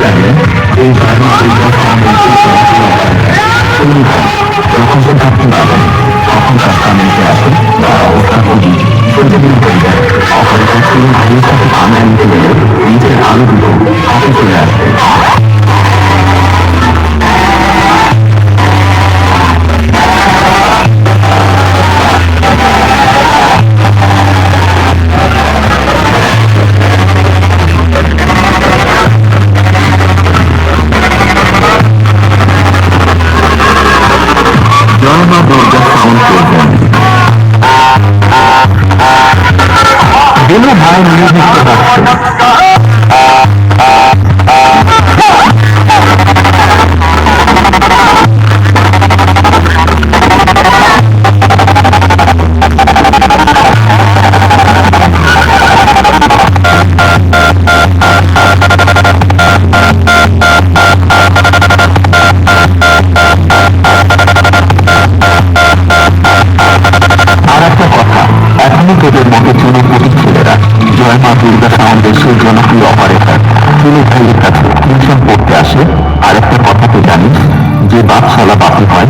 জানেন এই বাড়ি যখন সে থাকতে পারেন তখন যায় অপরের কাছ থেকে নিজের আলো দুটো হাতে চলে আসে দুর্গা সাউন্ড প্রোগ্রাম দিলু চুনোপুরি ছেলেরা জয় মা দুর্গা সাউন্ডের সেই জনপ্রিয় অপারেটার চুনো ভাইয়ের কাছে টিউশন পড়তে আসে আর একটা কথা তো জানিস, যে বাপশালা বাপি হয়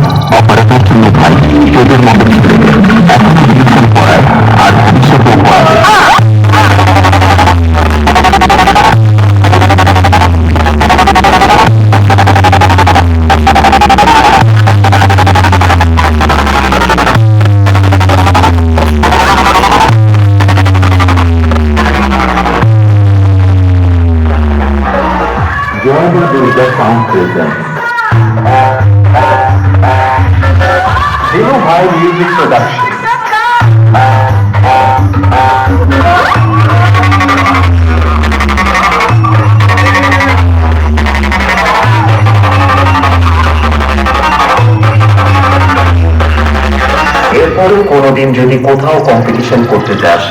জয় মা দুর্গা সাউন্ড প্রেজেন্ট দিলু ভাই মিউজিক প্রোডাকশন এরপরেও কোনোদিন যদি কোথাও কম্পিটিশন করতে যাস